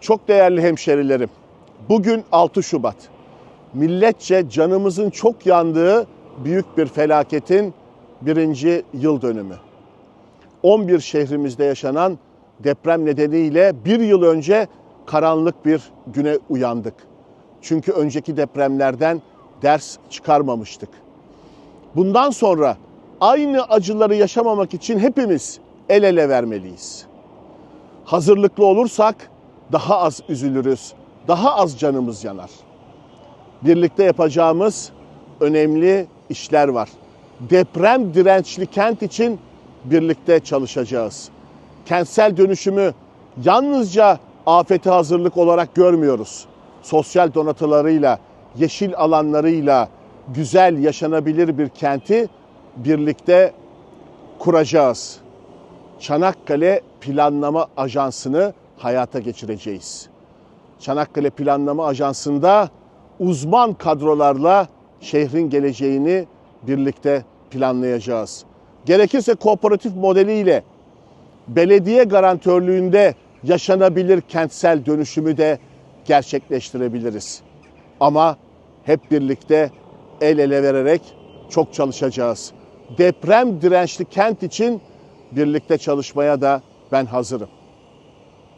Çok değerli hemşerilerim, bugün 6 Şubat. Milletçe canımızın çok yandığı büyük bir felaketin birinci yıl dönümü. 11 şehrimizde yaşanan deprem nedeniyle bir yıl önce karanlık bir güne uyandık. Çünkü önceki depremlerden ders çıkarmamıştık. Bundan sonra aynı acıları yaşamamak için hepimiz el ele vermeliyiz. Hazırlıklı olursak daha az üzülürüz, daha az canımız yanar. Birlikte yapacağımız önemli işler var. Deprem dirençli kent için birlikte çalışacağız. Kentsel dönüşümü yalnızca afete hazırlık olarak görmüyoruz. Sosyal donatılarıyla, yeşil alanlarıyla güzel yaşanabilir bir kenti birlikte kuracağız. Çanakkale Planlama Ajansı'nı hayata geçireceğiz. Çanakkale Planlama Ajansı'nda uzman kadrolarla şehrin geleceğini birlikte planlayacağız. Gerekirse kooperatif modeliyle belediye garantörlüğünde yaşanabilir kentsel dönüşümü de gerçekleştirebiliriz. Ama hep birlikte el ele vererek çok çalışacağız. Deprem dirençli kent için birlikte çalışmaya da ben hazırım.